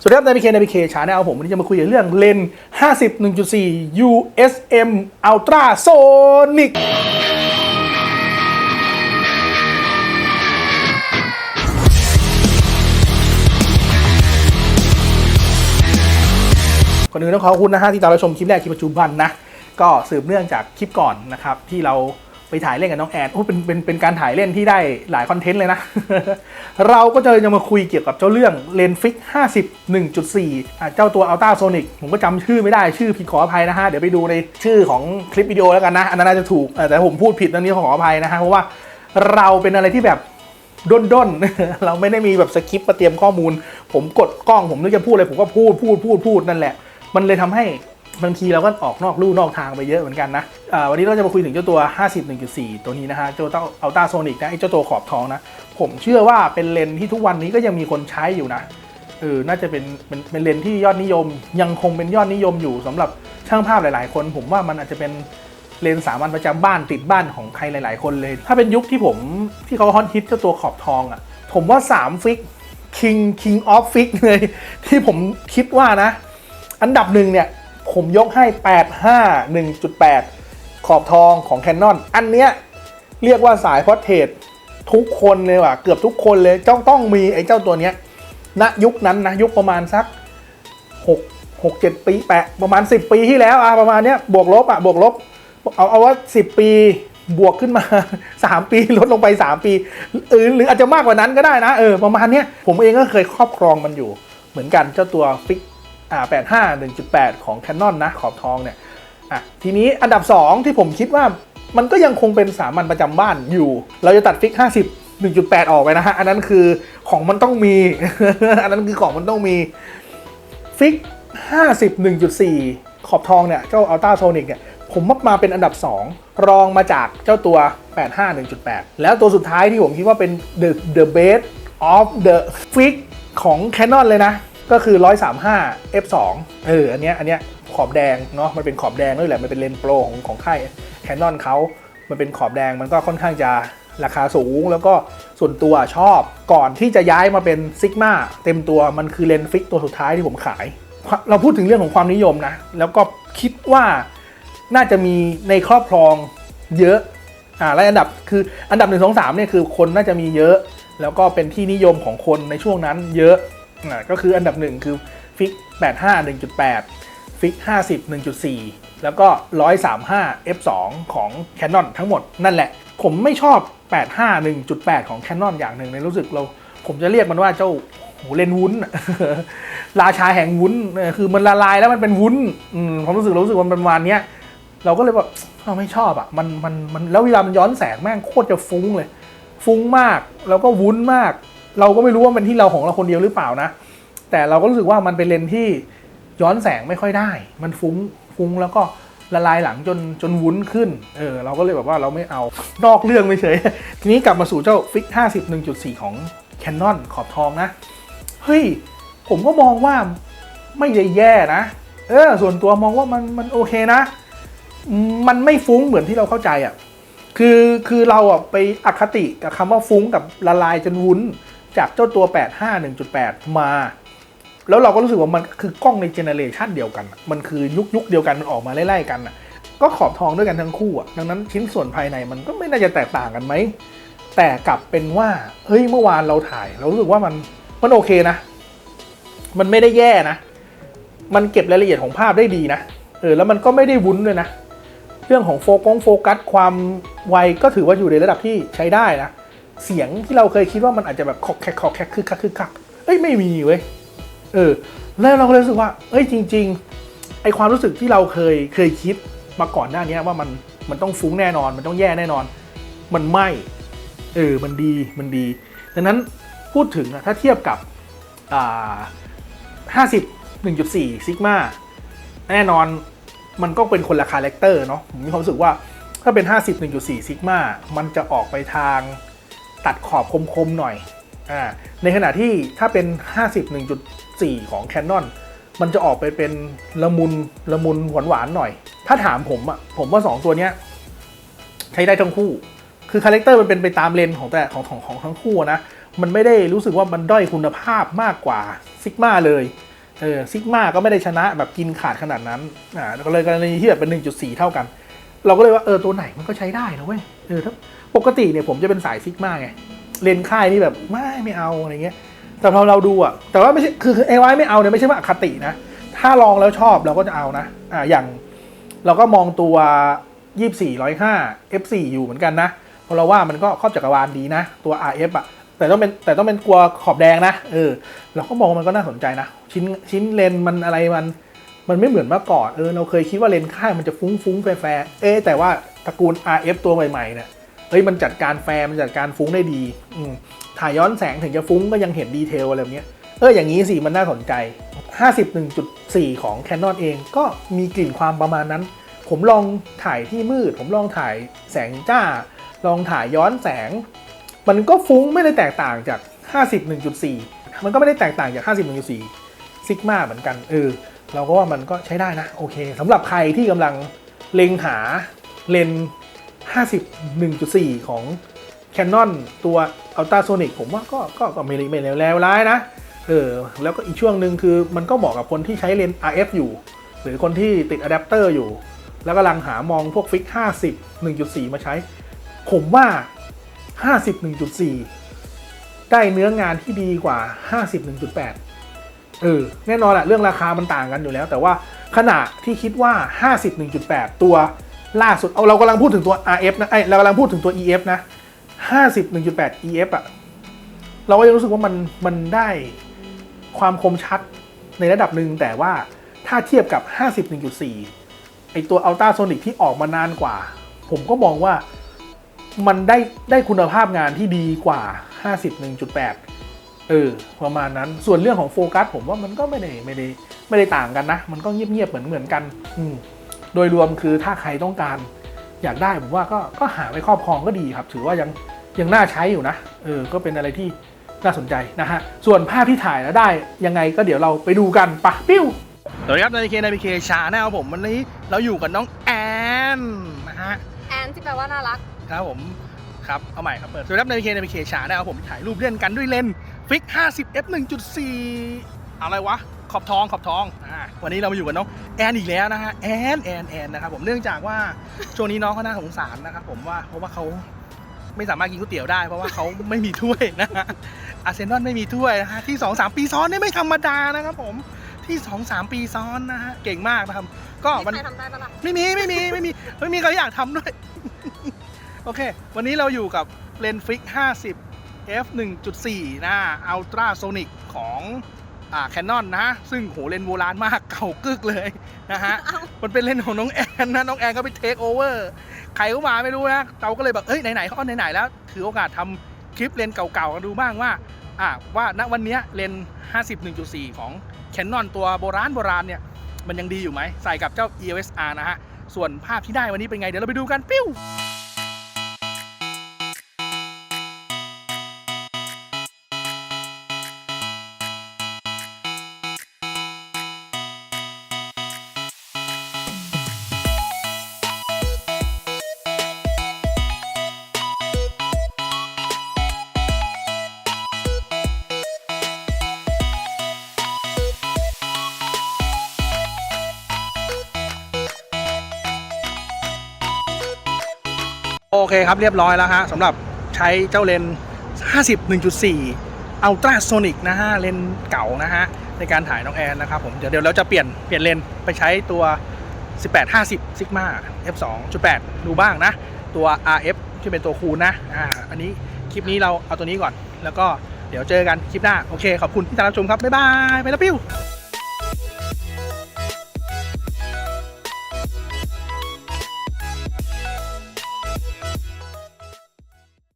สวัสดีครับนายพีเคนายพีเคชาแนลผมวันนี้จะมาคุยเรื่องเลนส์50 1.4 USM Ultra Sonic ก่อนอื่นต้องขอบคุณนะฮะที่ตามรับชมคลิปแรกคลิปปัจจุบันนะ ก็สืบเนื่องจากคลิปก่อนนะครับ ที่เรา ไปถ่ายเล่นกับน้องแอนโอ้เป็นเป็นเป็นการถ่ายเล่นที่ได้หลายคอนเทนต์เลยนะ เราก็จะจะมาคุยเกี่ยวกับเจ้าเรื่องเลนฟิก50 1.4อะเจ้าตัว Ultra Sonic ผมก็จำชื่อไม่ได้ชื่อผิดขออภัยนะฮะ เดี๋ยวไปดูในชื่อของคลิปวิดีโอแล้วกันนะ อันนั้นน่าจะถูกแต่ผมพูดผิดอันนี้ขออภัยนะฮะเพราะว่าเราเป็นอะไรที่แบบด้นด้นๆเราไม่ได้มีแบบสคริปต์มาเตรียมข้อมูล ผมกดกล้องผมนึกจะพูดอะไรผมก็พูดพูดพูดพูดนั่นแหละ มันเลยทำให้ บางทีเราก็ออกนอกลู่นอกทางไปเยอะเหมือนกันนะวันนี้เราจะมาคุยถึงเจ้าตัว 51.4 ตัวนี้นะฮะเจ้าต้าอัลต้าโซนิกนะไอ้เจ้าตัวขอบทองนะ ผมเชื่อว่าเป็นเลนที่ทุกวันนี้ก็ยังมีคนใช้อยู่นะเออน่าจะเป็นเป็นเป็นเลนที่ยอดนิยม ยังคงเป็นยอดนิยมอยู่สำหรับช่างภาพหลาย ๆ คน ผมว่ามันอาจจะเป็นเลนสามัญประจำบ้านติดบ้านของใครหลาย ๆ คนเลย ถ้าเป็นยุคที่ผมที่เขาฮอตฮิตเจ้าตัวขอบทองอะ่ะ ผมว่า 3 ฟิก King King of Fix เลย ที่ผมคิดว่านะ อันดับหนึ่งเนี่ย ผมยกให้ 85 1.8 ขอบทองของ Canon อันเนี้ยเรียกว่าสายพอร์เทรตทุกคนเลยว่ะ เกือบทุกคนเลยต้องต้องมีไอ้เจ้าตัวเนี้ยณยุคนั้นนะ ยุคประมาณสักหกหกเจ็ดปีแปะประมาณ 10 ปีที่แล้วอะประมาณเนี้ยบวกลบอะบวกลบ เอาเอาว่า 10 ปีบวกขึ้นมา 3 ปีลดลงไป 3 ปีเออหรืออาจจะมากกว่านั้นก็ได้นะเออประมาณเนี้ยผมเองก็เคยครอบครองมันอยู่ เหมือนกันเจ้าตัวฟิก 85 1.8 ของ Canon นะขอบทองเนี่ยอะทีนี้อันดับ 2 ที่ผมคิดว่ามันก็ยังคงเป็นสามัญประจำบ้านอยู่ เราจะตัดฟิก 50 1.8 ออกไปนะฮะ อันนั้นคือของมันต้องมี อันนั้นคือของมันต้องมีฟิก 50 1.4 ขอบทองเนี่ย เจ้า Ultra Sonic เนี่ย ผมมักมาเป็นอันดับ 2 รองมาจากเจ้าตัว 85 1.8 แล้วตัวสุดท้ายที่ผมคิดว่าเป็น the the best of the fix ของ Canon เลยนะ ก็คือ 135 f2 เออ อันเนี้ย อันเนี้ย ขอบแดงเนาะ มันเป็นขอบแดงด้วยแหละ มันเป็นเลนส์โปรของของค่าย Canon เขา มันเป็นขอบแดง มันก็ค่อนข้างจะราคาสูง แล้วก็ส่วนตัวชอบ ก่อนที่จะย้ายมาเป็นซิกมาเต็มตัว มันคือเลนส์ฟิกตัวสุดท้ายที่ผมขาย เราพูดถึงเรื่องของความนิยมนะ แล้วก็คิดว่าน่าจะมีในครอบครองเยอะ อ่า และอันดับคืออันดับหนึ่งสองสามเนี่ยคือคนน่าจะมีเยอะ แล้วก็เป็นที่นิยมของคนในช่วงนั้นเยอะ อ่าก็คืออันดับหนึ่งคือฟิก 85 1.8 ฟิก 50 1.4 แล้วก็ 135 f2 ของ Canon ทั้งหมดนั่นแหละ ผมไม่ชอบ 85 1.8 ของ Canon อย่างหนึ่งในรู้สึกเรา ผมจะเรียกมันว่าเจ้าโหเลนวุ้น ราชาแห่งวุ้น คือมันละลายแล้วมันเป็นวุ้นอืมผมรู้สึกรู้สึกวันประมาณเนี้ย เราก็เลยแบบเราไม่ชอบอะมันมันมันแล้วเวลามันย้อนแสงแม่งโคตรจะฟุ้งเลย ฟุ้งมากแล้วก็วุ้นมาก เราก็ไม่รู้ว่ามันที่เราของเราคนเดียวหรือเปล่านะ แต่เราก็รู้สึกว่ามันเป็นเลนส์ที่ย้อนแสงไม่ค่อยได้ มันฟุ้งฟุ้งแล้วก็ละลายหลังจนจนวุ้นขึ้น เออเราก็เลยแบบว่าเราไม่เอา นอกเรื่องไม่เฉย ทีนี้กลับมาสู่เจ้าฟิก50 1.4 ของ Canon ขอบทองนะ เฮ้ย ผมก็มองว่าไม่ได้แย่นะ เออ ส่วนตัวมองว่ามันมันโอเคนะ มันไม่ฟุ้งเหมือนที่เราเข้าใจอะ่ะ คือคือเราอะไปอคติกับคำว่าฟุ้งกับละลายจนวุ้น จากเจ้าตัว 85 1.8 มา แล้วเราก็รู้สึกว่ามันคือกล้องในเจเนเรชันเดียวกัน มันคือยุคยุคเดียวกัน มันออกมาไล่ๆกันอะ ก็ขอบทองด้วยกันทั้งคู่อะ ดังนั้นชิ้นส่วนภายในมันก็ไม่น่าจะแตกต่างกันไหม แต่กลับเป็นว่า เฮ้ย เมื่อวานเราถ่าย เรารู้สึกว่ามัน มันโอเคนะ มันไม่ได้แย่นะ มันเก็บรายละเอียดของภาพได้ดีนะ เออ แล้วมันก็ไม่ได้วุ้นด้วยนะ เรื่องของโฟกัสความไวก็ถือว่าอยู่ในระดับที่ใช้ได้นะ เสียงที่เราเคยคิดว่ามันอาจจะแบบคอกแคกคอกแคกคึกคักคึกคักเอ้ยไม่มีเว้ยเออแล้วเราก็เลยรู้สึกว่า เอ้ยจริง ๆไอความรู้สึกที่เราเคยเคยคิดมาก่อนหน้านี้ว่ามันมันต้องฟุ้งแน่นอน มันต้องแย่แน่นอน มันไม่เออมันดีมันดี ดังนั้นพูดถึงอะถ้าเทียบกับอ่า50 1.4ซิกมาแน่นอนมันก็เป็นคนละคาแรคเตอร์เนาะผมมีความรู้สึกว่าถ้าเป็น 50 1.4ซิกมามันจะออกไปทาง ตัดขอบคมๆหน่อยอ่าในขณะที่ถ้าเป็น 50 1.4 ของ Canon มันจะออกไปเป็นละมุนละมุนหวานหวานๆหน่อย ถ้าถามผมอะผมว่า 2 ตัวเนี้ยใช้ได้ทั้งคู่ คือคาแรคเตอร์มันเป็นไปตามเลนของแต่ของของของทั้งคู่นะ มันไม่ได้รู้สึกว่ามันด้อยคุณภาพมากกว่าซิกมาเลยเออซิกมาก็ไม่ได้ชนะแบบกินขาดขนาดนั้นอ่าก็เลยกรณีที่แบบเป็น 1.4 เท่ากัน เราก็เลยว่าเออตัวไหนมันก็ใช้ได้นะเว้ยเออถ้า ปกติเนี่ยผมจะเป็นสายซิกมาไงเลนค่ายนี่แบบไม่ไม่เอาอะไรเงี้ย แต่พอเราดูอะแต่ว่าไม่ใช่คือไอ้ไว้ไม่เอาเนี่ยไม่ใช่ว่าอคตินะ ถ้าลองแล้วชอบเราก็จะเอานะอ่าอย่างเราก็มองตัว 24 105 F4 อยู่เหมือนกันนะเพราะเราว่ามันก็ครอบจักรวาลดีนะ ตัว RF อะแต่ต้องเป็นแต่ต้องเป็นกลัวขอบแดงนะเออเราก็มองมันก็น่าสนใจนะ ชิ้นชิ้นเลนมันอะไรมันมันไม่เหมือนเมื่อก่อนเออเราเคยคิดว่าเลนค่ายมันจะฟุ้งฟุ้งแฟร์แฟร์เอ๊แต่ว่าตระกูล RF ตัวใหม่ๆเนี่ย เฮ้ยมันจัดการแฟร์มันจัดการฟุ้งได้ดีอืถ่ายย้อนแสงถึงจะฟุ้งก็ยังเห็นดีเทลอะไรแบบเนี้ยเอออย่างนี้สิมันน่าสนใจ 51.4 ของ Canon เองก็มีกลิ่นความประมาณนั้น ผมลองถ่ายที่มืด ผมลองถ่ายแสงจ้า ลองถ่ายย้อนแสง มันก็ฟุ้งไม่ได้แตกต่างจาก 51.4 มันก็ไม่ได้แตกต่างจาก 51.4ซิกมาเหมือนกันเออเราก็ว่ามันก็ใช้ได้นะ โอเคสำหรับใครที่กำลังเล็งหาเลน 51.4 ของ Canon ตัว Ultrasonic ผมว่าก็ก็ก็ไม่ได้ไม่เลวแล้วร้ายนะเออแล้วก็อีกช่วงหนึ่งคือมันก็เหมาะกับคนที่ใช้เลนส์ RF อยู่ หรือคนที่ติดอะแดปเตอร์อยู่ แล้วกำลังหามองพวกฟิก 50 1.4 มาใช้ ผมว่า50 1.4 ได้เนื้องานที่ดีกว่า50 1.8 เออ แน่นอนแหละเรื่องราคามันต่างกันอยู่แล้ว แต่ว่าขณะที่คิดว่า50 1.8 ตัว ล่าสุดเอาเรากำลังพูดถึงตัว RF นะไอยเรากำลังพูดถึงตัว EF นะ51.8 EF อะเราก็ยังรู้สึกว่ามันมันได้ความคมชัดในระดับหนึ่งแต่ว่าถ้าเทียบกับ 51.4 ไอตัว Ultra Sonic ที่ออกมานานกว่า ผมก็มองว่ามันได้ได้คุณภาพงานที่ดีกว่า 51.8 เออ ประมาณนั้น ส่วนเรื่องของโฟกัสผมว่ามันก็ไม่ได้ไม่ได้ไม่ได้ต่างกันนะ มันก็เงียบๆเหมือนเหมือนกัน อืม โดยรวมคือถ้าใครต้องการอยากได้ผมว่าก็ก็หาไปครอบครองก็ดีครับ ถือว่ายังยังน่าใช้อยู่นะเออก็เป็นอะไรที่น่าสนใจนะฮะ ส่วนภาพที่ถ่ายแล้วได้ยังไงก็เดี๋ยวเราไปดูกันปะปิ้วสวัสดีครับนายเคนายเคชาแนลผมวันนี้เราอยู่กับน้องแอนนะฮะแอนที่แปลว่าน่ารักครับผมครับเอาใหม่ครับเปิดสวัสดีครับในเคในเคชาแนลผมถ่ายรูปเล่นกันด้วยเลนส์ฟิก 50 f 1.4 อะไรวะ ขอบทองขอบทองอ่า วันนี้เรามาอยู่กับน้องแอนอีกแล้วนะฮะแอนแอนแอนนะครับผมเนื่องจากว่าช่วงนี้น้องเขาน่าสงสารนะครับผมว่าเพราะว่าเขาไม่สามารถกินก๋วยเตี๋ยวได้เพราะว่าเขาไม่มีถ้วยนะฮะอาร์เซนอลไม่มีถ้วยนะฮะที่2-3ปีซ้อนนี่ไม่ธรรมดานะครับผมที่2-3ปีซ้อนนะฮะเก่งมากนะครับก็วันใครทำได้ปะล่ะไม่มีไม่มีไม่มีไม่มีใครอยากทำด้วย โอเค วันนี้เราอยู่กับเลนฟิก50 f 1.4นะอัลตราโซนิกของอ่า แคนนอนนะ ซึ่งโหเลนโบราณมากเก่ากึกเลยนะฮะอ้าวมันเป็นเลนของน้องแอนนะ น้องแอนก็ไปเทคโอเวอร์ใครเข้ามาไม่รู้นะ เราก็เลยแบบ เอ้ย ไหนๆเขาเอาไหนๆแล้ว ถือโอกาสทำคลิปเลนเก่าๆกันดูบ้างว่า อ่าว่าณวันเนี้ยเลน50 1.4 ของแคนนอนตัวโบราณโบราณเนี่ย มันยังดีอยู่ไหม ใส่กับเจ้า EOS R นะฮะ ส่วนภาพที่ได้วันนี้เป็นไง เดี๋ยวเราไปดูกัน ปิ้ว โอเคครับเรียบร้อยแล้วฮะสำหรับใช้เจ้าเลนส์50 1.4 Ultra Sonic นะฮะเลนส์เก่านะฮะในการถ่ายน้องแอนนะครับผมเดี๋ยวเดี๋ยวเราจะเปลี่ยนเปลี่ยนเลนส์ไปใช้ตัว 1850 Sigma f 2.8 ดูบ้างนะ ตัว RF ที่เป็นตัวคูณนะอ่าอันนี้คลิปนี้เราเอาตัวนี้ก่อน แล้วก็เดี๋ยวเจอกันคลิปหน้า โอเค ขอบคุณที่ติดตามชมครับ บ๊ายบาย ไปแล้วปิ้ว